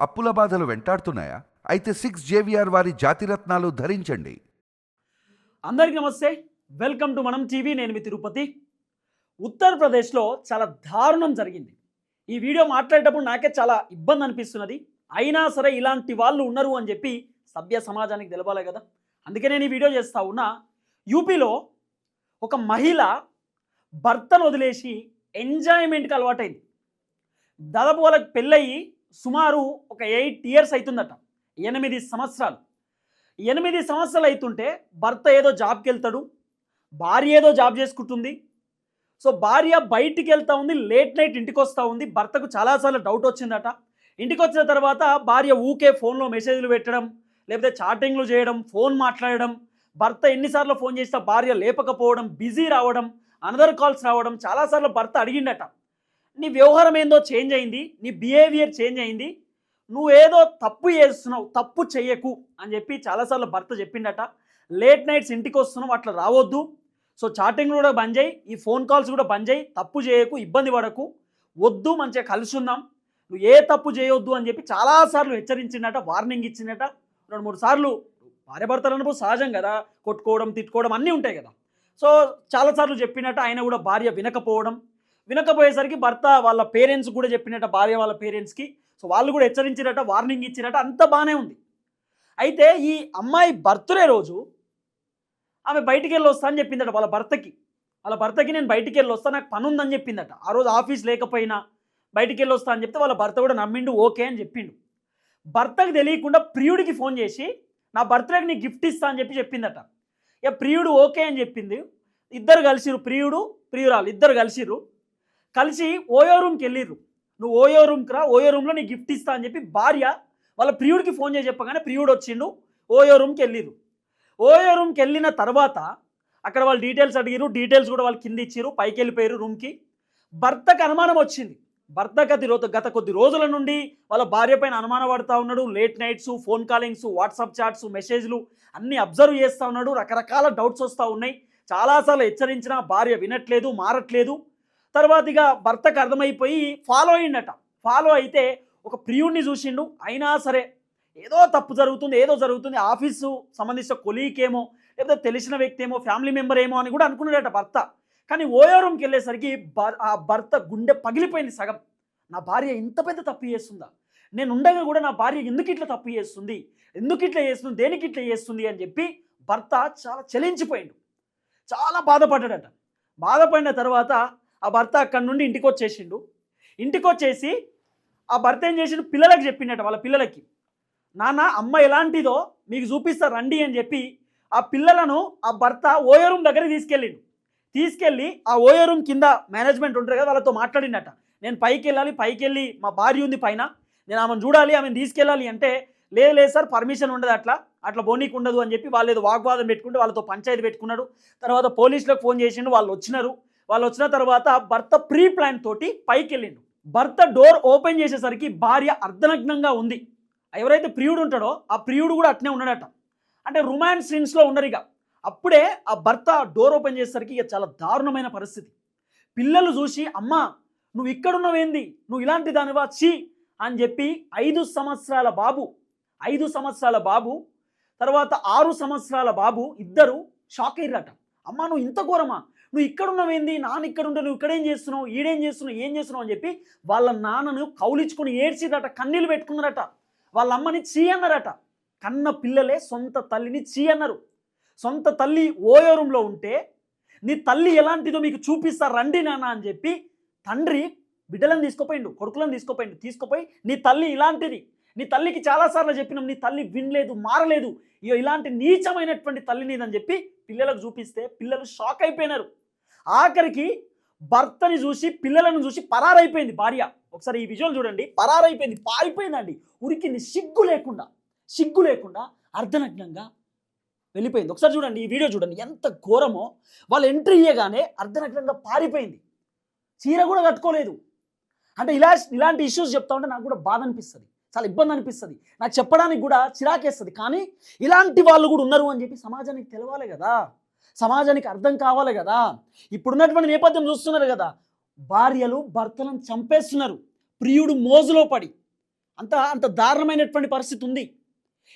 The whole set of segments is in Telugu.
అప్పుల బాధలు వెంటాడుతున్నాయా? అయితే సిక్స్ జేవిఆర్ వారి జాతిరత్నాలు ధరించండి. అందరికీ నమస్తే. Welcome to Manam TV. నేను మీ తిరుపతి. ఉత్తరప్రదేశ్లో చాలా దారుణం జరిగింది. ఈ వీడియో మాట్లాడేటప్పుడు నాకే చాలా ఇబ్బంది అనిపిస్తున్నది. అయినా సరే ఇలాంటి వాళ్ళు ఉన్నారు అని చెప్పి సభ్య సమాజానికి తెలపాలి కదా. అందుకే నేను ఈ వీడియో చేస్తా ఉన్నా. యూపీలో ఒక మహిళ భర్తను వదిలేసి ఎంజాయ్మెంట్కి అలవాటైంది. దాదాపు వాళ్ళకి పెళ్ళయి సుమారు ఒక ఎయిట్ ఇయర్స్ అవుతుందట ఎనిమిది సంవత్సరాలు. ఎనిమిది సంవత్సరాలు అవుతుంటే భర్త ఏదో జాబ్కి వెళ్తాడు. భార్య ఏదో జాబ్ చేసుకుంటుంది. సో భార్య బయటికి వెళ్తా ఉంది లేట్ నైట్ ఇంటికి వస్తూ ఉంది. భర్తకు చాలాసార్లు డౌట్ వచ్చిందట. ఇంటికి వచ్చిన తర్వాత భార్య ఊకే ఫోన్లో మెసేజ్లు పెట్టడం లేకపోతే చాటింగ్లు చేయడం ఫోన్ మాట్లాడడం భర్త ఎన్నిసార్లు ఫోన్ చేసినా భార్య లేపకపోవడం బిజీ రావడం అనదర్ కాల్స్ రావడం చాలాసార్లు భర్త అడిగిండట నీ వ్యవహారం ఏందో చేంజ్ అయింది నీ బిహేవియర్ చేంజ్ అయింది నువ్వేదో తప్పు చేస్తున్నావు తప్పు చెయ్యకు అని చెప్పి చాలాసార్లు భర్త చెప్పిండట. లేట్ నైట్స్ ఇంటికి వస్తున్నావు అట్లా రావద్దు. సో చాటింగ్ కూడా బంద్ చేయి ఈ ఫోన్ కాల్స్ కూడా బంద్ చేయి తప్పు చేయకు ఇబ్బంది పడకు వద్దు మంచిగా కలిసి నువ్వు ఏ తప్పు చేయొద్దు అని చెప్పి చాలాసార్లు హెచ్చరించిండట వార్నింగ్ ఇచ్చిండట. రెండు మూడు సార్లు భార్య భర్తలు అన్నప్పుడు సహజం కదా కొట్టుకోవడం తిట్టుకోవడం అన్నీ ఉంటాయి కదా. సో చాలాసార్లు చెప్పినట్టు ఆయన కూడా భార్య వినకపోవడం వినకపోయేసరికి భర్త వాళ్ళ పేరెంట్స్ కూడా చెప్పినట్ట భార్య వాళ్ళ పేరెంట్స్కి. సో వాళ్ళు కూడా హెచ్చరించినట వార్నింగ్ ఇచ్చినట అంత బాగానే ఉంది. అయితే ఈ అమ్మాయి బర్త్డే రోజు ఆమె బయటికి వెళ్ళి వస్తా అని చెప్పిందట వాళ్ళ భర్తకి. వాళ్ళ భర్తకి నేను బయటికి వెళ్ళి వస్తా నాకు పని ఉందని చెప్పిందట. ఆ రోజు ఆఫీస్ లేకపోయినా బయటికి వెళ్ళి వస్తా అని చెప్తే వాళ్ళ భర్త కూడా నమ్మిండు ఓకే అని చెప్పిండు. భర్తకి తెలియకుండా ప్రియుడికి ఫోన్ చేసి నా బర్త్డేకి నీకు గిఫ్ట్ ఇస్తా అని చెప్పి చెప్పిందట. ఇక ప్రియుడు ఓకే అని చెప్పింది. ఇద్దరు కలిసిరు ప్రియుడు ప్రియురాలు ఇద్దరు కలిసిరు కలిసి ఓయో రూమ్కి వెళ్ళిర్రు. నువ్వు ఓయో రూమ్కి రా ఓయో రూమ్లో నీ గిఫ్ట్ ఇస్తా అని చెప్పి భార్య వాళ్ళ ప్రియుడికి ఫోన్ చేసి చెప్పగానే ప్రియుడు వచ్చిండు ఓయో రూమ్కి వెళ్ళిర్రు. ఓయో రూమ్కి వెళ్ళిన తర్వాత అక్కడ వాళ్ళు డీటెయిల్స్ అడిగిరు డీటెయిల్స్ కూడా వాళ్ళు కింద ఇచ్చిరు పైకి వెళ్ళిపోయారు రూమ్కి. భర్తకు అనుమానం వచ్చింది. భర్త గతి రోజు గత కొద్ది రోజుల నుండి వాళ్ళ భార్య పైన అనుమానం పడతా ఉన్నాడు. Late nights phone callings WhatsApp chats మెసేజ్లు అన్నీ అబ్జర్వ్ చేస్తూ ఉన్నాడు. రకరకాల డౌట్స్ వస్తూ ఉన్నాయి. చాలాసార్లు హెచ్చరించినా భార్య వినట్లేదు మారట్లేదు. తర్వాత ఇక భర్తకు అర్థమైపోయి ఫాలో అయ్యిండట ఫాలో అయితే ఒక ప్రియుడిని చూసిండు. అయినా సరే ఏదో తప్పు జరుగుతుంది ఏదో జరుగుతుంది. ఆఫీసు సంబంధించిన కొలీకేమో ఏమో లేకపోతే తెలిసిన వ్యక్తి ఏమో ఫ్యామిలీ మెంబర్ ఏమో అని కూడా అనుకున్నాడట భర్త. కానీ ఓయో రూమ్కి వెళ్ళేసరికి ఆ భర్త గుండె పగిలిపోయింది సగం. నా భార్య ఇంత పెద్ద తప్పు చేస్తుందా? నేను ఉండగా కూడా నా భార్య ఎందుకు ఇట్లా తప్పు చేస్తుంది? ఎందుకు ఇట్లా చేస్తుంది? దేనికి ఇట్లా చేస్తుంది? అని చెప్పి భర్త చాలా చలించిపోయిండు. చాలా బాధపడ్డాడట. బాధపడిన తర్వాత ఆ భర్త అక్కడి నుండి ఇంటికి వచ్చేసిండు ఇంటికి వచ్చేసి ఆ భర్త ఏం చేసిండు? పిల్లలకు చెప్పిండట వాళ్ళ పిల్లలకి నాన్న అమ్మ ఎలాంటిదో మీకు చూపిస్తా రండి అని చెప్పి ఆ పిల్లలను ఆ భర్త ఓయో రూమ్ దగ్గరికి తీసుకెళ్ళిండు. తీసుకెళ్ళి ఆ ఓయో రూమ్ కింద మేనేజ్మెంట్ ఉంటారు కదా వాళ్ళతో మాట్లాడిండట. నేను పైకి వెళ్ళాలి పైకి వెళ్ళి మా భార్య ఉంది పైన నేను ఆమెను చూడాలి ఆమెను తీసుకెళ్ళాలి అంటే లేదు లేదు సార్ పర్మిషన్ ఉండదు అట్లా అట్లా బోనీకి ఉండదు అని చెప్పి వాళ్ళు ఏదో వాగ్వాదం పెట్టుకుంటే వాళ్ళతో పంచాయతీ పెట్టుకున్నాడు. తర్వాత పోలీసులకు ఫోన్ చేసిండు వాళ్ళు వచ్చినారు. వాళ్ళు వచ్చిన తర్వాత భర్త ప్రీ ప్లాన్ తోటి పైకి వెళ్ళిండు భర్త డోర్ ఓపెన్ చేసేసరికి భార్య అర్ధనగ్నంగా ఉంది. ఎవరైతే ప్రియుడు ఉంటాడో ఆ ప్రియుడు కూడా అట్నే ఉన్నాడట. అంటే రొమాన్స్ సీన్స్లో ఉండరు ఇక అప్పుడే ఆ భర్త డోర్ ఓపెన్ చేసేసరికి ఇక చాలా దారుణమైన పరిస్థితి. పిల్లలు చూసి అమ్మా నువ్వు ఇక్కడున్నవేంది నువ్వు ఇలాంటి దానివా? చీ అని చెప్పి ఐదు సంవత్సరాల బాబు ఐదు సంవత్సరాల బాబు తర్వాత ఆరు సంవత్సరాల బాబు ఇద్దరు షాక్ అయ్యారట. అమ్మా నువ్వు ఇంత ఘోరమా? నువ్వు ఇక్కడ ఏంది నాన్న ఇక్కడ ఉంటే నువ్వు ఇక్కడేం చేస్తున్నావు? ఈడేం చేస్తున్నావు? ఏం చేస్తున్నావు? అని చెప్పి వాళ్ళ నాన్నను కౌలించుకొని ఏడ్చిదట కన్నీళ్ళు పెట్టుకున్నారట. వాళ్ళ అమ్మని చీ అన్నారట కన్న పిల్లలే సొంత తల్లిని చీ అన్నారు సొంత తల్లి ఓయో రూమ్లో ఉంటే నీ తల్లి ఎలాంటిదో మీకు చూపిస్తా రండి నాన్న అని చెప్పి తండ్రి బిడ్డలను తీసుకుపోయిండు కొడుకులను తీసుకుపోయిండు. తీసుకుపోయి నీ తల్లి ఇలాంటిది. నీ తల్లికి చాలాసార్లు చెప్పినాం నీ తల్లి వినలేదు మారలేదు. ఇగో ఇలాంటి నీచమైనటువంటి తల్లి నీదని చెప్పి పిల్లలకు చూపిస్తే పిల్లలు షాక్ అయిపోయినారు. ఆఖరికి భర్తని చూసి పిల్లలను చూసి పరారైపోయింది భార్య. ఒకసారి ఈ విజువల్ చూడండి. పరారైపోయింది పారిపోయిందండి. ఉరికింది సిగ్గు లేకుండా సిగ్గు లేకుండా అర్ధనగ్నంగా వెళ్ళిపోయింది. ఒకసారి చూడండి ఈ వీడియో చూడండి. ఎంత ఘోరమో. వాళ్ళు ఎంట్రీ ఇయ్యగానే అర్ధనగ్నంగా పారిపోయింది. చీర కూడా కట్టుకోలేదు. అంటే ఇలా ఇలాంటి ఇష్యూస్ చెప్తా ఉంటే నాకు కూడా బాధ అనిపిస్తుంది. చాలా ఇబ్బంది అనిపిస్తుంది. నాకు చెప్పడానికి కూడా చిరాకేస్తుంది. కానీ ఇలాంటి వాళ్ళు కూడా ఉన్నారు అని చెప్పి సమాజానికి తెలవాలి కదా. సమాజానికి అర్థం కావాలి కదా. ఇప్పుడున్నటువంటి నేపథ్యం చూస్తున్నారు కదా. భార్యలు భర్తలను చంపేస్తున్నారు. ప్రియుడు మోజులో పడి. అంత అంత దారుణమైనటువంటి పరిస్థితి ఉంది.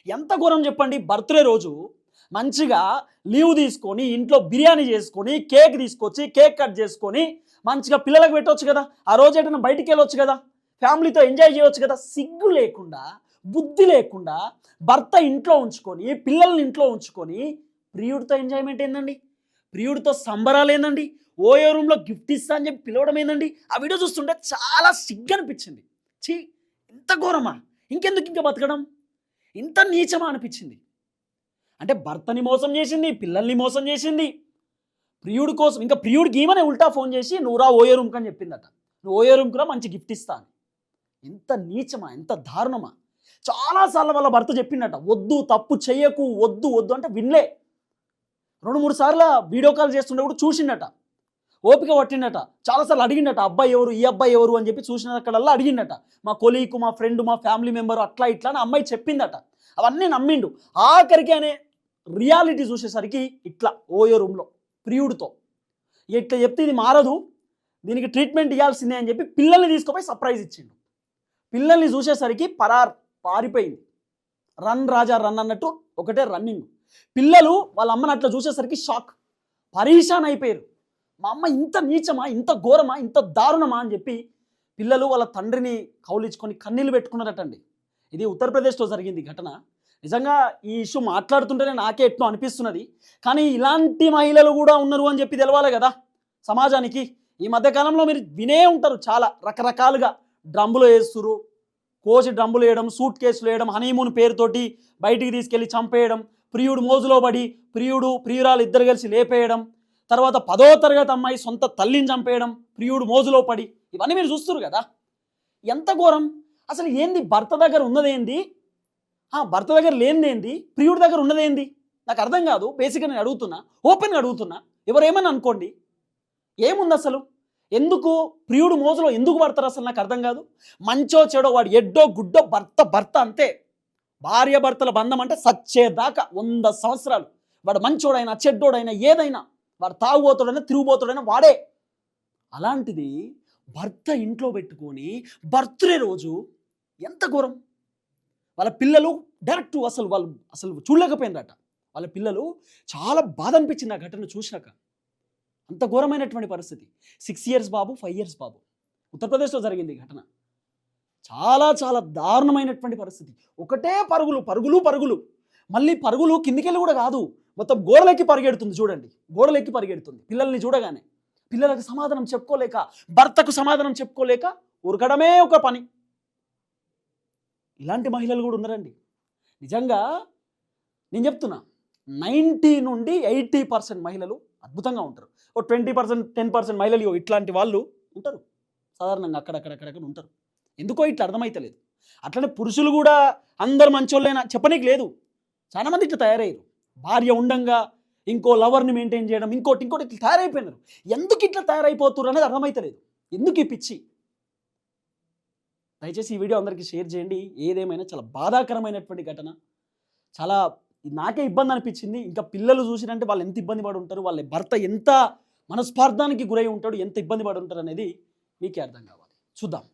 ఎంత ఘోరం చెప్పండి. బర్త్డే రోజు మంచిగా లీవ్ తీసుకొని ఇంట్లో బిర్యానీ చేసుకొని కేక్ తీసుకొచ్చి కేక్ కట్ చేసుకొని మంచిగా పిల్లలకు పెట్టవచ్చు కదా. ఆ రోజు ఎటైనా బయటికి వెళ్ళొచ్చు కదా. ఫ్యామిలీతో ఎంజాయ్ చేయవచ్చు కదా. సిగ్గు లేకుండా బుద్ధి లేకుండా భర్త ఇంట్లో ఉంచుకొని పిల్లల్ని ఇంట్లో ఉంచుకొని ప్రియుడితో ఎంజాయ్మెంట్ ఏందండి? ప్రియుడితో సంబరాలు ఏందండి? ఓయో రూమ్లో గిఫ్ట్ ఇస్తా అని చెప్పి పిలవడం ఏందండి? ఆ వీడియో చూస్తుంటే చాలా సిగ్గు అనిపించింది. ఛీ ఇంత ఘోరమా? ఇంకెందుకు ఇంకా బతకడం? ఇంత నీచమా అనిపించింది. అంటే భర్తని మోసం చేసింది పిల్లల్ని మోసం చేసింది. ప్రియుడి కోసం ఇంకా ప్రియుడికి ఈమెనే ఉల్టా ఫోన్ చేసి నువ్వు రా ఓయో రూమ్కి అని చెప్పిందట. నువ్వు ఓయో రూమ్కి రా మంచి గిఫ్ట్ ఇస్తా అని. ఎంత నీచమా ఎంత దారుణమా. చాలాసార్లు వాళ్ళ భర్త చెప్పిండట వద్దు తప్పు చేయకు వద్దు వద్దు అంటే వినలే. రెండు మూడు సార్లు వీడియో కాల్ చేస్తుండే కూడా చూసిండట. ఓపిక పట్టిండట. చాలాసార్లు అడిగిండట అబ్బాయి ఎవరు? ఈ అబ్బాయి ఎవరు? అని చెప్పి చూసిన అక్కడల్లా అడిగిండట. మా కొలీకు మా ఫ్రెండ్ మా ఫ్యామిలీ మెంబర్ అట్లా ఇట్లా అని అమ్మాయి చెప్పిందట. అవన్నీ నమ్మిండు. ఆఖరికి అనే రియాలిటీ చూసేసరికి ఇట్లా ఓయో రూమ్లో ప్రియుడితో. ఇట్లా చెప్తే ఇది మారదు. దీనికి ట్రీట్మెంట్ ఇవ్వాల్సిందే అని చెప్పి పిల్లల్ని తీసుకుపోయి సర్ప్రైజ్ ఇచ్చిండు. పిల్లల్ని చూసేసరికి పరార్ పారిపోయింది. రన్ రాజా రన్ అన్నట్టు ఒకటే రన్నింగ్. పిల్లలు వాళ్ళ అమ్మని అట్లా చూసేసరికి షాక్. పరీషాన్ అయిపోయారు. మా అమ్మ ఇంత నీచమా ఇంత ఘోరమా ఇంత దారుణమా అని చెప్పి పిల్లలు వాళ్ళ తండ్రిని కౌలించుకొని కన్నీళ్ళు పెట్టుకున్నారటండి. ఇది ఉత్తరప్రదేశ్లో జరిగింది ఈ ఘటన. నిజంగా ఈ ఇష్యూ మాట్లాడుతుంటేనే నాకే ఎట్నో అనిపిస్తున్నది. కానీ ఇలాంటి మహిళలు కూడా ఉన్నారు అని చెప్పి తెలవాలి కదా సమాజానికి. ఈ మధ్యకాలంలో మీరు వినే ఉంటారు చాలా రకరకాలుగా. డ్రమ్ములు వేస్తురు కోసి డ్రమ్ములు వేయడం సూట్ కేసులు వేయడం హనీమూన్ పేరుతోటి బయటికి తీసుకెళ్ళి చంపేయడం ప్రియుడు మోజులో పడి ప్రియుడు ప్రియురాలు ఇద్దరు కలిసి లేపేయడం తర్వాత పదో తరగతి అమ్మాయి సొంత తల్లిని చంపేయడం ప్రియుడు మోజులో పడి ఇవన్నీ మీరు చూస్తారు కదా? ఎంత ఘోరం! అసలు ఏంది భర్త దగ్గర ఉన్నదేంది ఆ భర్త దగ్గర లేనిదేంది ప్రియుడి దగ్గర ఉన్నదేంది నాకు అర్థం కాదు. బేసిక్గా నేను అడుగుతున్నా ఓపెన్గా అడుగుతున్నా. ఎవరేమని అనుకోండి ఏముంది అసలు? ఎందుకు ప్రియుడు మోజులో ఎందుకు పడతారు అసలు? నాకు అర్థం కాదు. మంచో చెడో వాడు ఎడ్డో గుడ్డో భర్త భర్త అంతే. భార్యాభర్తల బంధం అంటే సచ్చేదాకా వంద సంవత్సరాలు. వాడు మంచోడైనా చెడ్డోడైనా ఏదైనా వాడు తాగుబోతుడైనా తిరుగుబోతుడైనా వాడే. అలాంటిది భర్త ఇంట్లో పెట్టుకొని బర్త్డే రోజు ఎంత ఘోరం. వాళ్ళ పిల్లలు డైరెక్ట్ అసలు వాళ్ళు అసలు చూడలేకపోయిందట. వాళ్ళ పిల్లలు చాలా బాధ అనిపించింది ఆ ఘటన చూసినాక. అంత ఘోరమైనటువంటి పరిస్థితి. సిక్స్ ఇయర్స్ బాబు ఫైవ్ ఇయర్స్ బాబు. ఉత్తరప్రదేశ్లో జరిగింది ఈ ఘటన. చాలా చాలా దారుణమైనటువంటి పరిస్థితి. ఒకటే పరుగులు పరుగులు పరుగులు. మళ్ళీ పరుగులు కిందికెళ్ళి కూడా కాదు. మొత్తం గోడలెక్కి పరిగెడుతుంది చూడండి. గోడలెక్కి పరిగెడుతుంది. పిల్లల్ని చూడగానే. పిల్లలకు సమాధానం చెప్పుకోలేక భర్తకు సమాధానం చెప్పుకోలేక ఉరకడమే ఒక పని. ఇలాంటి మహిళలు కూడా ఉన్నారండి. నిజంగా నేను చెప్తున్నా నైంటీ నుండి ఎయిటీ పర్సెంట్ మహిళలు అద్భుతంగా ఉంటారు. ఓ ట్వంటీ పర్సెంట్ టెన్ పర్సెంట్ మహిళలు ఇట్లాంటి వాళ్ళు ఉంటారు. సాధారణంగా అక్కడక్కడక్కడక్కడ ఉంటారు. ఎందుకో ఇట్లా అర్థమైతలేదు. అట్లనే పురుషులు కూడా అందరు మంచోళ్ళైనా చెప్పనీకి లేదు. చాలా మంది ఇట్లా తయారయ్యారు. భార్య ఉండంగా ఇంకో లవర్ని మెయింటైన్ చేయడం ఇంకోటి ఇంకోటి ఇట్లా తయారైపోయినారు. ఎందుకు ఇట్లా తయారైపోతున్నారు అనేది అర్థమైతలేదు. ఎందుకు ఈ పిచ్చి? దయచేసి ఈ వీడియో అందరికీ షేర్ చేయండి. ఏదేమైనా చాలా బాధాకరమైనటువంటి ఘటన. చాలా నాకే ఇబ్బంది అనిపించింది. ఇంకా పిల్లలు చూసినంటే వాళ్ళు ఎంత ఇబ్బంది పడి ఉంటారు వాళ్ళ భర్త ఎంత మనస్పార్థానికి గురై ఉంటాడు? ఎంత ఇబ్బంది పడి ఉంటారు అనేది మీకే అర్థం కావాలి. చూద్దాం.